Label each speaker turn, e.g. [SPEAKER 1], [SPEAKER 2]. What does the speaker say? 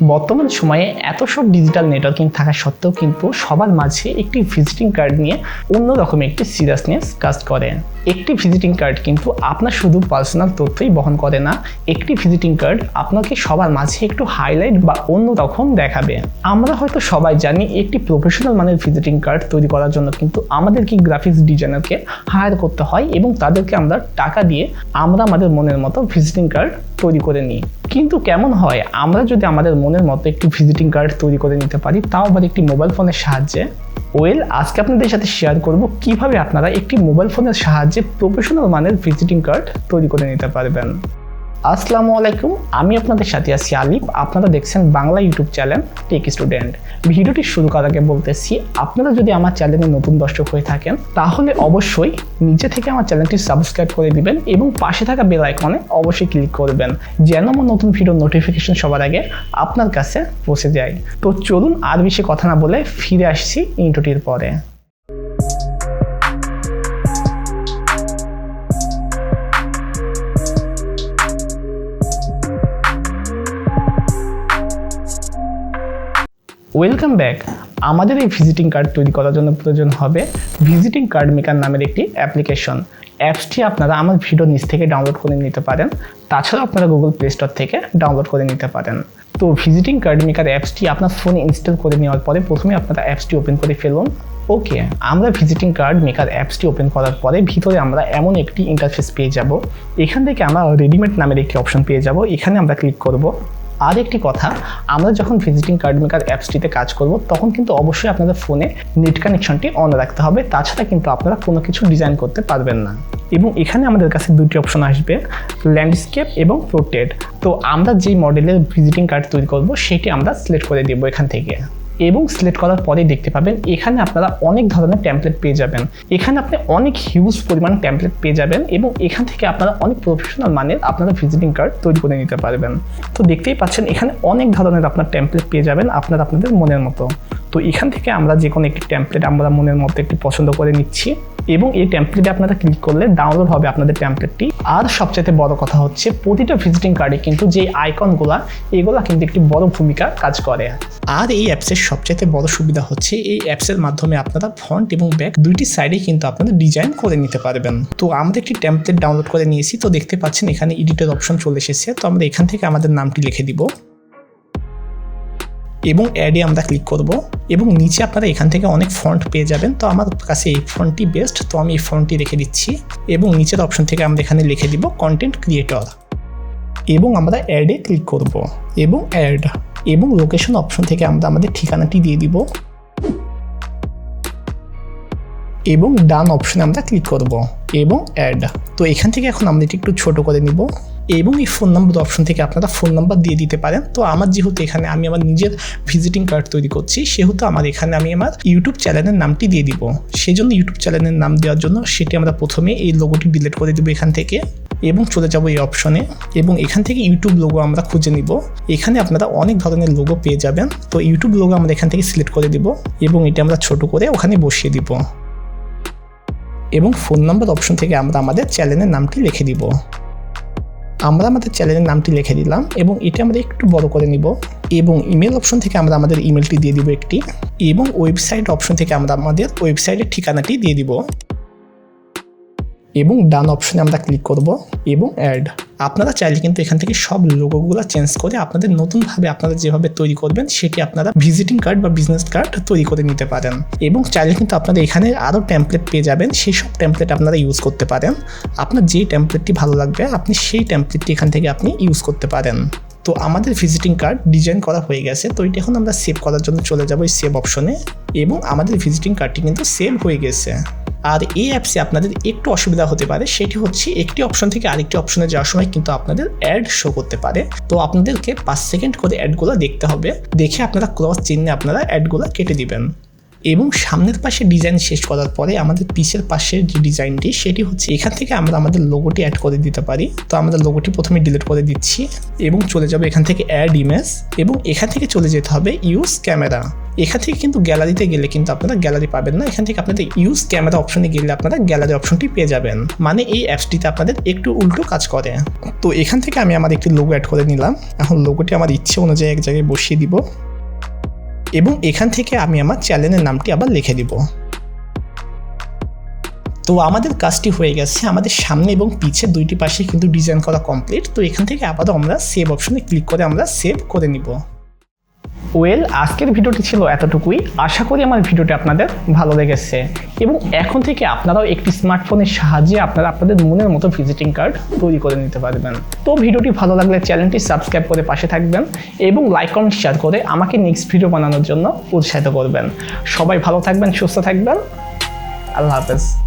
[SPEAKER 1] বর্তমান সময়ে এত সব ডিজিটাল নেটওয়ার্কিং থাকা সত্ত্বেও কিন্তু সবার মাঝে একটি ভিজিটিং কার্ড নিয়ে অন্যরকম একটি সিরিয়াসনেস কাজ করে। একটি ভিজিটিং কার্ড কিন্তু আপনার শুধু পার্সোনাল তথ্যই বহন করে না, একটি ভিজিটিং কার্ড আপনাকে সবার মাঝে একটু হাইলাইট বা অন্য রকম দেখাবে। আমরা হয়তো সবাই জানি একটি প্রফেশনাল মানের ভিজিটিং কার্ড তৈরি করার জন্য কিন্তু আমাদেরকে গ্রাফিক্স ডিজাইনারকে হায়ার করতে হয় এবং তাদেরকে আমরা টাকা দিয়ে আমরা আমাদের মনের মতো ভিজিটিং কার্ড তৈরি করে নিই। কিন্তু কেমন হয়, আমরা যদি আমাদের মনের মতো একটু ভিজিটিং কার্ড তৈরি করে নিতে পারি, তাও আবার একটি মোবাইল ফোনের সাহায্যে। ওয়েল আজকে আপনাদের সাথে শেয়ার করব কীভাবে আপনারা একটি মোবাইল ফোনের সাহায্যে প্রফেশনাল মানের ভিজিটিং কার্ড তৈরি করে নিতে পারবেন। আসসালামু আলাইকুম, আমি আপনাদের সাথে আছি আলিফ। আপনারা দেখছেন Bangla YouTube channel Tech Student. ভিডিওটি শুরু করার আগে বলতেছি, আপনারা যদি আমার চ্যানেলে নতুন দর্শক হয়ে থাকেন, তাহলে অবশ্যই নিচে থেকে আমার চ্যানেলটি সাবস্ক্রাইব করে দিবেন এবং পাশে থাকা বেল আইকনে অবশ্যই ক্লিক করবেন, যেন আমার নতুন ভিডিও নোটিফিকেশন সবার আগে আপনার কাছে পৌঁছে যায়। তো চলুন আর বেশি কথা না বলে ফিরে আসছি ইন্টোটির পরে। ওয়েলকাম ব্যাক আমাদের এই ভিজিটিং কার্ড তৈরি করার জন্য প্রয়োজন হবে ভিজিটিং কার্ড মেকার নামের একটি অ্যাপ্লিকেশন অ্যাপসটি আপনারা আমার ভিডিও নিচ থেকে ডাউনলোড করে নিতে পারেন। তাছাড়াও আপনারা গুগল প্লে স্টোর থেকে ডাউনলোড করে নিতে পারেন। তো ভিজিটিং কার্ড মেকার অ্যাপসটি আপনার ফোনে ইনস্টল করে নেওয়ার পরে প্রথমে আপনারা অ্যাপসটি ওপেন করে ফেলুন। ওকে আমরা ভিজিটিং কার্ড মেকার অ্যাপসটি ওপেন করার পরে ভিতরে আমরা এমন একটি ইন্টারফেস পেয়ে যাব। এখান থেকে আমরা রেডিমেড নামের একটি অপশন পেয়ে যাব। এখানে আমরা ক্লিক করব। আর একটি কথা, আমরা যখন ভিজিটিং কার্ড মেকার অ্যাপসটিতে কাজ করব, তখন কিন্তু অবশ্যই আপনাদের ফোনে নেট কানেকশনটি অন রাখতে হবে। তাছাড়া কিন্তু আপনারা কোনো কিছু ডিজাইন করতে পারবেন না। এবং এখানে আমাদের কাছে দুটি অপশন আসবে ল্যান্ডস্কেপ এবং প্রোটেড তো আমরা যেই মডেলের ভিজিটিং কার্ড তৈরি করব, সেটি আমরা সিলেক্ট করে দেবো এখান থেকে। এবং সিলেক্ট করার পরে দেখতে পাবেন এখানে আপনারা অনেক ধরনের ট্যাম্পলেট পেয়ে যাবেন। এখানে আপনি অনেক হিউজ পরিমাণ ট্যাম্পলেট পেয়ে যাবেন এবং এখান থেকে আপনারা অনেক প্রফেশনাল মানের আপনারা ভিজিটিং কার্ড তৈরি করে নিতে পারবেন। তো দেখতেই পাচ্ছেন এখানে অনেক ধরনের আপনার ট্যাম্পলেট পেয়ে যাবেন আপনারা, আপনাদের মনের মতো। তো এখান থেকে আমরা যে কোনো একটি ট্যাম্পলেট আমরা মনের মতো একটি পছন্দ করে নিচ্ছি এবং এই ট্যাম্পলেটে আপনারা ক্লিক করলে ডাউনলোড হবে আপনাদের ট্যাম্পলেটটি আর সবচেয়ে বড় কথা হচ্ছে প্রতিটা ভিজিটিং কার্ডে কিন্তু যে আইকনগুলা এগুলা কিন্তু একটি বড় ভূমিকা কাজ করে। আর এই অ্যাপসের সবচাইতে বড় সুবিধা হচ্ছে এই অ্যাপসের মাধ্যমে আপনারা ফ্রন্ট এবং ব্যাক দুইটি সাইডে কিন্তু আপনারা ডিজাইন করে নিতে পারবেন। তো আমরা একটি ট্যাম্পলেট ডাউনলোড করে নিয়েছি, তো দেখতে পাচ্ছেন এখানে এডিটের অপশন চলে এসেছে। তো আমরা এখান থেকে আমাদের নামটি লিখে দিব। এবং অ্যাডে আমরা ক্লিক করব এবং নিচে আপনারা এখান থেকে অনেক ফন্ট পেয়ে যাবেন। তো আমার কাছে এই ফন্টটি বেস্ট তো আমি এই ফন্টটি রেখে দিচ্ছি এবং নিচের অপশন থেকে আমরা এখানে লিখে দিব কন্টেন্ট ক্রিয়েটর এবং আমরা অ্যাডে ক্লিক করব এবং অ্যাড এবং লোকেশন অপশন থেকে আমরা আমাদের ঠিকানাটি দিয়ে দিব। এবং ডান অপশনে আমরা ক্লিক করব এবং অ্যাড তো এখান থেকে এখন আমরা এটি একটু ছোট করে নিব এবং এই ফোন নাম্বার অপশন থেকে আপনারা ফোন নাম্বার দিয়ে দিতে পারেন। তো আমার যেহেতু এখানে আমি আমার নিজের ভিজিটিং কার্ড তৈরি করছি, সেহেতু আমার এখানে আমি আমার ইউটিউব চ্যানেলের নামটি দিয়ে দিব। সেই জন্য ইউটিউব চ্যানেলের নাম দেওয়ার জন্য সেটি আমরা প্রথমে এই লোগোটি ডিলিট করে দেবো এখান থেকে এবং চলে যাব এই অপশনে এবং এখান থেকে ইউটিউব লোগো আমরা খুঁজে নিব। এখানে আপনারা অনেক ধরনের লোগো পেয়ে যাবেন। তো ইউটিউব লোগো আমরা এখান থেকে সিলেক্ট করে দিব এবং এটা আমরা ছোট করে ওখানে বসিয়ে দিব। এবং ফোন নম্বর অপশন থেকে আমরা আমাদের চ্যানেলের নামটি লিখে দিব। আমরা আমাদের চ্যানেলের নামটি লিখে দিলাম এবং এটা আমরা একটু বড় করে নিব এবং ইমেল অপশন থেকে আমরা আমাদের ইমেলটি দিয়ে দিব একটি এবং ওয়েবসাইট অপশন থেকে আমরা আমাদের ওয়েবসাইটের ঠিকানাটি দিয়ে দিব। এবং ডান অপশনে আমরা ক্লিক করব এবং অ্যাড। আপনারা চাইলে কিন্তু এখান থেকে সব লোগোগুলো চেঞ্জ করে আপনাদের নতুনভাবে আপনারা যেভাবে তৈরি করবেন, সেটি আপনারা ভিজিটিং কার্ড বা বিজনেস কার্ড তৈরি করে নিতে পারেন। এবং চাইলে কিন্তু আপনারা এখানে আরও ট্যাম্পলেট পেয়ে যাবেন, সেই সব ট্যাম্পলেট আপনারা ইউজ করতে পারেন। আপনার যেই ট্যাম্পলেটটি ভালো লাগবে, আপনি সেই ট্যাম্পলেটটি এখান থেকে আপনি ইউজ করতে পারেন। তো আমাদের ভিজিটিং কার্ড ডিজাইন করা হয়ে গেছে, তো এটা এখন আমরা সেভ করার জন্য চলে যাব এই সেভ অপশনে এবং আমাদের ভিজিটিং কার্ডটি কিন্তু সেভ হয়ে গেছে। আর এই অ্যাপসে আপনাদের একটু অসুবিধা হতে পারে, সেটি হচ্ছে একটি অপশন থেকে আরেকটি অপশনে যাওয়ার সময় কিন্তু আপনাদের অ্যাড শো করতে পারে। তো আপনাদেরকে পাঁচ সেকেন্ড করে অ্যাডগুলো দেখতে হবে। দেখে আপনারা ক্রস চিহ্নে আপনারা অ্যাডগুলো কেটে দিবেন। এবং সামনের পাশে ডিজাইন শেষ করার পরে আমাদের পিসের পাশের যে ডিজাইনটি সেটি হচ্ছে এখান থেকে আমরা আমাদের লোগোটি অ্যাড করে দিতে পারি। তো আমরা লোগোটি প্রথমে ডিলিট করে দিচ্ছি এবং চলে যাবে এখান থেকে অ্যাড ইমেজ এবং এখান থেকে চলে যেতে হবে ইউজ ক্যামেরা এখান থেকে কিন্তু গ্যালারিতে গেলে কিন্তু আপনারা গ্যালারি পাবেন না। এখান থেকে আপনাদের ইউজ ক্যামেরা অপশনে গেলে আপনারা গ্যালারি অপশনটি পেয়ে যাবেন। মানে এই অ্যাপসটিতে আপনাদের একটু উল্টো কাজ করে। তো এখান থেকে আমি আমার একটি লোগো অ্যাড করে নিলাম। এখন লোগোটি আমার ইচ্ছে অনুযায়ী এক জায়গায় বসিয়ে দিব। এবং এখান থেকে আমি আমার চ্যানেলের নামটি আবার লিখে দিব। তো আমাদের কাজটি হয়ে গেছে, আমাদের সামনে এবং পিছে দুইটি পাশে কিন্তু ডিজাইন করা কমপ্লিট তো এখান থেকে আবারও আমরা সেভ অপশনে ক্লিক করে আমরা সেভ করে নিব। ওয়েল আজকের ভিডিওটি ছিল এতটুকুই। আশা করি আমার ভিডিওটি আপনাদের ভালো লেগেছে। এবং এখন থেকে আপনারাও একটি স্মার্টফোনের সাহায্যে আপনারা আপনাদের মনের মতো ভিজিটিং কার্ড তৈরি করে নিতে পারবেন। তো ভিডিওটি ভালো লাগলে চ্যানেলটি সাবস্ক্রাইব করে পাশে থাকবেন এবং লাইক, কমেন্ট শেয়ার করে আমাকে নেক্সট ভিডিও বানানোর জন্য উৎসাহিত করবেন। সবাই ভালো থাকবেন, সুস্থ থাকবেন। আল্লাহ হাফেজ।